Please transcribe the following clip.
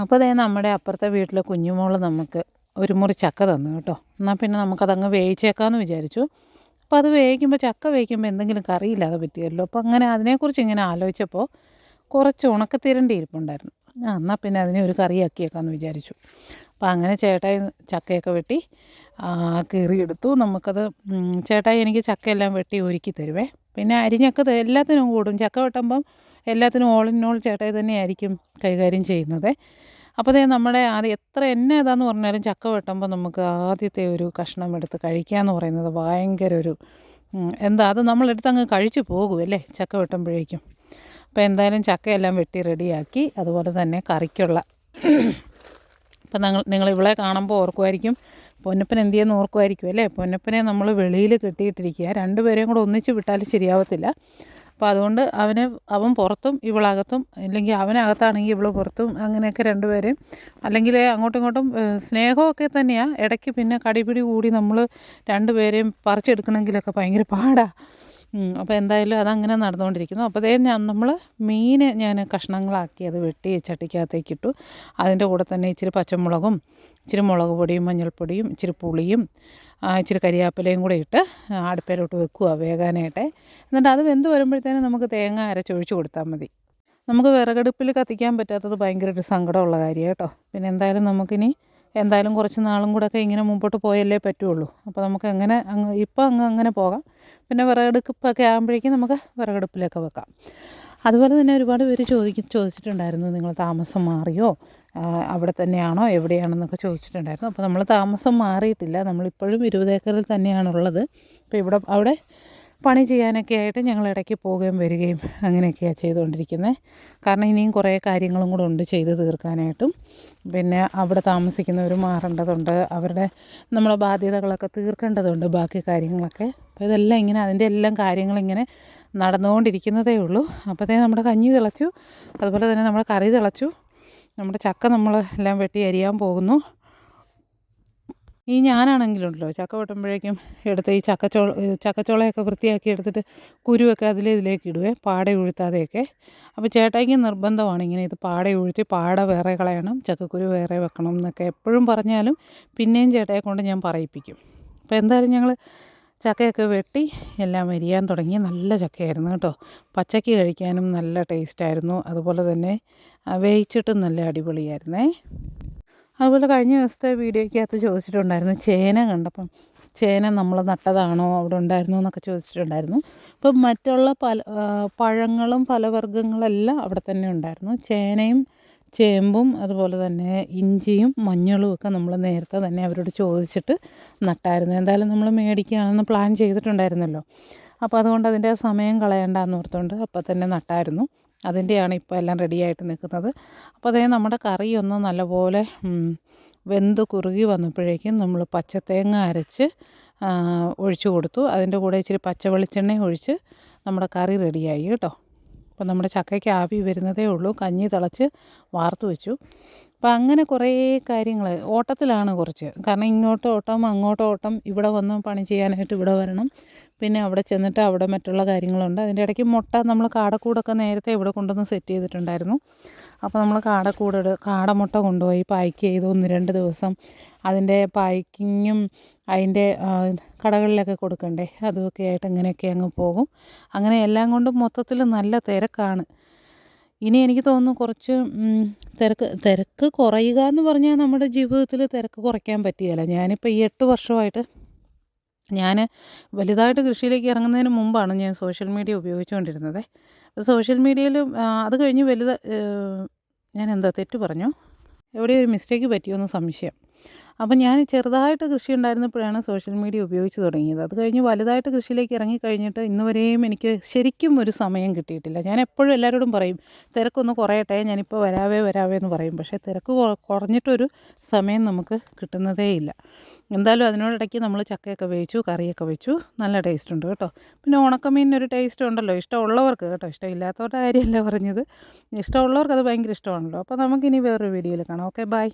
അപ്പോൾ അതേ നമ്മുടെ അപ്പുറത്തെ വീട്ടിലെ കുഞ്ഞുമോൾ നമുക്ക് ഒരു മുറി ചക്ക തന്നു കേട്ടോ. എന്നാൽ പിന്നെ നമുക്കതങ്ങ് വേവിച്ചേക്കാമെന്ന് വിചാരിച്ചു. അപ്പോൾ അത് വേവിക്കുമ്പോൾ ചക്ക വേവിക്കുമ്പോൾ എന്തെങ്കിലും കറിയില്ലാതെ പറ്റിയല്ലോ. അപ്പോൾ അങ്ങനെ അതിനെക്കുറിച്ച് ഇങ്ങനെ ആലോചിച്ചപ്പോൾ കുറച്ച് ഉണക്കത്തിരണ്ടി ഇരിപ്പുണ്ടായിരുന്നു. എന്നാൽ പിന്നെ അതിനെ ഒരു കറിയാക്കിയേക്കാമെന്ന് വിചാരിച്ചു. അപ്പോൾ അങ്ങനെ ചേട്ടായി ചക്കയൊക്കെ വെട്ടി കീറിയെടുത്തു. നമുക്കത് ചേട്ടായി എനിക്ക് ചക്കയെല്ലാം വെട്ടി ഒരുക്കി തരുവേ. പിന്നെ അരിഞ്ഞൊക്കെ എല്ലാത്തിനും കൂടും. ചക്ക വെട്ടുമ്പം എല്ലാത്തിനും ഓൾ ഇൻ ഓൾ ചേട്ടായി തന്നെയായിരിക്കും കൈകാര്യം ചെയ്യുന്നത്. അപ്പോൾ അതേ നമ്മുടെ ആദ്യം എത്ര എന്നെ ഏതാന്ന് പറഞ്ഞാലും ചക്ക വെട്ടുമ്പോൾ നമുക്ക് ആദ്യത്തെ ഒരു കഷ്ണം എടുത്ത് കഴിക്കുക എന്ന് പറയുന്നത് ഭയങ്കര ഒരു എന്താ അത് നമ്മളെടുത്ത് അങ്ങ് കഴിച്ചു പോകുമല്ലേ ചക്ക വെട്ടുമ്പോഴേക്കും. അപ്പോൾ എന്തായാലും ചക്കയെല്ലാം വെട്ടി റെഡിയാക്കി അതുപോലെ തന്നെ കറിക്കുള്ള. അപ്പം നിങ്ങൾ നിങ്ങൾ ഇവളെ കാണുമ്പോൾ ഓർക്കുമായിരിക്കും പൊന്നപ്പൻ എന്ത് ചെയ്യുന്ന ഓർക്കുമായിരിക്കും അല്ലേ? പൊന്നപ്പനെ നമ്മൾ വെളിയിൽ കെട്ടിയിട്ടിരിക്കുക രണ്ടുപേരെയും കൂടെ ഒന്നിച്ച് വിട്ടാൽ ശരിയാവത്തില്ല. അപ്പോൾ അതുകൊണ്ട് അവന് അവൻ പുറത്തും ഇവളകത്തും ഇല്ലെങ്കിൽ അവനകത്താണെങ്കിൽ ഇവൾ പുറത്തും അങ്ങനെയൊക്കെ രണ്ടുപേരെയും അല്ലെങ്കിൽ അങ്ങോട്ടും ഇങ്ങോട്ടും സ്നേഹമൊക്കെ തന്നെയാണ് ഇടയ്ക്ക് പിന്നെ കടിപിടി കൂടി നമ്മൾ രണ്ടുപേരെയും പറിച്ചെടുക്കണമെങ്കിലൊക്കെ ഭയങ്കര പാടാണ് അപ്പോൾ എന്തായാലും അതങ്ങനെ നടന്നുകൊണ്ടിരിക്കുന്നു. അപ്പോൾ അതേ ഞാൻ നമ്മൾ മീൻ ഞാൻ കഷ്ണങ്ങളാക്കി അത് വെട്ടി ചട്ടിക്കകത്തേക്ക് ഇട്ടു. അതിന്റെ കൂടെ തന്നെ ഇച്ചിരി പച്ചമുളകും ഇച്ചിരി മുളക് പൊടിയും മഞ്ഞൾപ്പൊടിയും ഇച്ചിരി പുളിയും ഇച്ചിരി കരിയാപ്പിലയും കൂടെ ഇട്ട് അടുപ്പയിലോട്ട് വെക്കുക വേകാനായിട്ട് എന്നിട്ട് അത് വെന്ത് വരുമ്പോഴത്തേനും നമുക്ക് തേങ്ങ അരച്ചൊഴിച്ച് കൊടുത്താൽ മതി. നമുക്ക് വിറകടുപ്പിൽ കത്തിക്കാൻ പറ്റാത്തത് ഭയങ്കര ഒരു സങ്കടമുള്ള കാര്യമാണ് കേട്ടോ. പിന്നെ എന്തായാലും നമുക്കിനി എന്തായാലും കുറച്ച് നാളും കൂടെ ഒക്കെ ഇങ്ങനെ മുമ്പോട്ട് പോയല്ലേ പറ്റുള്ളൂ. അപ്പോൾ നമുക്ക് എങ്ങനെ അങ്ങ് ഇപ്പോൾ അങ്ങ് അങ്ങനെ പോകാം. പിന്നെ വിറകടുപ്പൊക്കെ ആകുമ്പോഴേക്കും നമുക്ക് വിറകടുപ്പിലൊക്കെ വെക്കാം. അതുപോലെ തന്നെ ഒരുപാട് പേര് ചോദിക്കും ചോദിച്ചിട്ടുണ്ടായിരുന്നു നിങ്ങൾ താമസം മാറിയോ? അവിടെ തന്നെയാണോ? എവിടെയാണെന്നൊക്കെ ചോദിച്ചിട്ടുണ്ടായിരുന്നു. അപ്പോൾ നമ്മൾ താമസം മാറിയിട്ടില്ല. നമ്മളിപ്പോഴും ഇരുപത് ഏക്കറിൽ തന്നെയാണുള്ളത്. ഇപ്പോൾ ഇവിടെ അവിടെ പണി ചെയ്യാനൊക്കെ ആയിട്ട് ഞങ്ങൾ ഇടയ്ക്ക് പോവുകയും വരികയും അങ്ങനെയൊക്കെയാണ് ചെയ്തുകൊണ്ടിരിക്കുന്നത് കാരണം ഇനിയും കുറേ കാര്യങ്ങളും കൂടെ ഉണ്ട് ചെയ്ത് തീർക്കാനായിട്ടും. പിന്നെ അവിടെ താമസിക്കുന്നവർ മാറേണ്ടതുണ്ട്. അവരുടെ നമ്മളെ ബാധ്യതകളൊക്കെ തീർക്കേണ്ടതുണ്ട് ബാക്കി കാര്യങ്ങളൊക്കെ. അപ്പോൾ ഇതെല്ലാം ഇങ്ങനെ അതിന്റെ എല്ലാം കാര്യങ്ങളിങ്ങനെ നടന്നുകൊണ്ടിരിക്കുന്നതേ ഉള്ളൂ. അപ്പോഴത്തേ നമ്മുടെ കഞ്ഞി തിളച്ചു. അതുപോലെ തന്നെ നമ്മുടെ കറി തിളച്ചു. നമ്മുടെ ചക്ക നമ്മൾ എല്ലാം വെട്ടി അരിയാൻ പോകുന്നു. ഈ ഞാനാണെങ്കിലുണ്ടല്ലോ ചക്ക വെട്ടുമ്പോഴേക്കും എടുത്ത് ഈ ചക്കച്ചോള ചക്കച്ചോളയൊക്കെ വൃത്തിയാക്കി എടുത്തിട്ട് കുരുവൊക്കെ അതിൽ ഇതിലേക്ക് ഇടുവേ പാട ഉഴുത്താതെയൊക്കെ. അപ്പോൾ ചേട്ടായിക്ക് നിർബന്ധമാണ് ഇങ്ങനെ ഇത് പാട ഉഴുത്തി പാട വേറെ കളയണം ചക്കക്കുരു വേറെ വെക്കണം എന്നൊക്കെ എപ്പോഴും പറഞ്ഞാലും പിന്നെയും ചേട്ടായെ കൊണ്ട് ഞാൻ പറയിപ്പിക്കും. അപ്പോൾ എന്തായാലും ഞങ്ങൾ ചക്കയൊക്കെ വെട്ടി എല്ലാം വരിയാൻ തുടങ്ങി. നല്ല ചക്കയായിരുന്നു കേട്ടോ. പച്ചയ്ക്ക് കഴിക്കാനും നല്ല ടേസ്റ്റായിരുന്നു. അതുപോലെ തന്നെ വേവിച്ചിട്ടും നല്ല അടിപൊളിയായിരുന്നേ. അതുപോലെ കഴിഞ്ഞ ദിവസത്തെ വീഡിയോയ്ക്കകത്ത് ചോദിച്ചിട്ടുണ്ടായിരുന്നു ചേന കണ്ടപ്പം ചേന നമ്മൾ നട്ടതാണോ അവിടെ ഉണ്ടായിരുന്നു എന്നൊക്കെ ചോദിച്ചിട്ടുണ്ടായിരുന്നു. അപ്പം മറ്റുള്ള പല പഴങ്ങളും പലവർഗങ്ങളെല്ലാം അവിടെ തന്നെ ഉണ്ടായിരുന്നു. ചേനയും ചേമ്പും അതുപോലെ തന്നെ ഇഞ്ചിയും മഞ്ഞളും ഒക്കെ നമ്മൾ നേരത്തെ തന്നെ അവരോട് ചോദിച്ചിട്ട് നട്ടായിരുന്നു. എന്തായാലും നമ്മൾ മേടിക്കുകയാണെന്ന് പ്ലാൻ ചെയ്തിട്ടുണ്ടായിരുന്നല്ലോ. അപ്പോൾ അതുകൊണ്ട് അതിന്റെ സമയം കളയണ്ടെന്ന് ഓർത്തുകൊണ്ട് അപ്പോൾ തന്നെ നട്ടായിരുന്നു. അതിന്റെയാണ് ഇപ്പോൾ എല്ലാം റെഡിയായിട്ട് നിൽക്കുന്നത്. അപ്പോൾ അതേ നമ്മുടെ കറി ഒന്ന് നല്ലപോലെ വെന്ത് കുറുകി വന്നപ്പോഴേക്കും നമ്മൾ പച്ചത്തേങ്ങ അരച്ച് ഒഴിച്ചു കൊടുത്തു. അതിന്റെ കൂടെ ഇച്ചിരി പച്ച വെളിച്ചെണ്ണ ഒഴിച്ച് നമ്മുടെ കറി റെഡിയായി കേട്ടോ. അപ്പോൾ നമ്മുടെ ചക്കയ്ക്ക് ആവി വരുന്നതേ ഉള്ളൂ. കഞ്ഞി തിളച്ച് വാർത്ത് വെച്ചു. അപ്പം അങ്ങനെ കുറേ കാര്യങ്ങൾ ഓട്ടത്തിലാണ് കുറച്ച്. കാരണം ഇങ്ങോട്ട് ഓട്ടം അങ്ങോട്ട് ഓട്ടം ഇവിടെ വന്ന് പണി ചെയ്യാനായിട്ട് ഇവിടെ വരണം. പിന്നെ അവിടെ ചെന്നിട്ട് അവിടെ മറ്റുള്ള കാര്യങ്ങളുണ്ട്. അതിന്റെ ഇടയ്ക്ക് മുട്ട നമ്മൾ കാടക്കൂടൊക്കെ നേരത്തെ ഇവിടെ കൊണ്ടുവന്ന് സെറ്റ് ചെയ്തിട്ടുണ്ടായിരുന്നു. അപ്പോൾ നമ്മൾ കാടക്കൂട് കാടമുട്ട കൊണ്ടുപോയി പായ്ക്ക് ചെയ്ത് ഒന്ന് രണ്ട് ദിവസം. അതിന്റെ പായ്ക്കിങ്ങും അതിന്റെ കടകളിലൊക്കെ കൊടുക്കണ്ടേ? അതുമൊക്കെ ആയിട്ട് അങ്ങനെയൊക്കെ അങ്ങ് പോകും. അങ്ങനെ എല്ലാം കൊണ്ടും മൊത്തത്തിൽ നല്ല തിരക്കാണ്. ഇനി എനിക്ക് തോന്നുന്നു കുറച്ച് തിരക്ക് തിരക്ക് കുറയുക എന്ന് പറഞ്ഞാൽ നമ്മുടെ ജീവിതത്തിൽ തിരക്ക് കുറയ്ക്കാൻ പറ്റുകയില്ല. ഞാനിപ്പോൾ ഈ എട്ട് വർഷമായിട്ട് ഞാൻ വലുതായിട്ട് കൃഷിയിലേക്ക് ഇറങ്ങുന്നതിന് മുമ്പാണ് ഞാൻ സോഷ്യൽ മീഡിയ ഉപയോഗിച്ചുകൊണ്ടിരുന്നത്. സോഷ്യൽ മീഡിയയിൽ അത് കഴിഞ്ഞ് വലുത് ഞാൻ എന്താ തെറ്റ് പറഞ്ഞു? എവിടെയൊരു മിസ്റ്റേക്ക് പറ്റിയോ എന്ന് സംശയം. അപ്പം ഞാൻ ചെറുതായിട്ട് കൃഷി ഉണ്ടായിരുന്നപ്പോഴാണ് സോഷ്യൽ മീഡിയ ഉപയോഗിച്ച് തുടങ്ങിയത്. അത് കഴിഞ്ഞ് വലുതായിട്ട് കൃഷിയിലേക്ക് ഇറങ്ങി കഴിഞ്ഞിട്ട് ഇന്ന് വരെയും എനിക്ക് ശരിക്കും ഒരു സമയം കിട്ടിയിട്ടില്ല. ഞാൻ എപ്പോഴും എല്ലാവരോടും പറയും തിരക്കൊന്ന് കുറയട്ടെ ഞാനിപ്പോൾ വരാവേ വരാവേ എന്ന് പറയും. പക്ഷേ തിരക്ക് കുറഞ്ഞിട്ടൊരു സമയം നമുക്ക് കിട്ടുന്നതേ ഇല്ല. എന്തായാലും അതിനോടിടയ്ക്ക് നമ്മൾ ചക്കയൊക്കെ വേവിച്ചു കറിയൊക്കെ വെച്ചു. നല്ല ടേസ്റ്റ് ഉണ്ട് കേട്ടോ. പിന്നെ ഉണക്കമീനിനൊരു ടേസ്റ്റ് ഉണ്ടല്ലോ. ഇഷ്ടമുള്ളവർക്ക് കേട്ടോ. ഇഷ്ടമില്ലാത്തവരുടെ കാര്യമല്ല പറഞ്ഞത്. ഇഷ്ടമുള്ളവർക്ക് അത് ഭയങ്കര ഇഷ്ടമാണല്ലോ. അപ്പോൾ നമുക്കിനി വേറൊരു വീഡിയോയിൽ കാണാം. Okay bye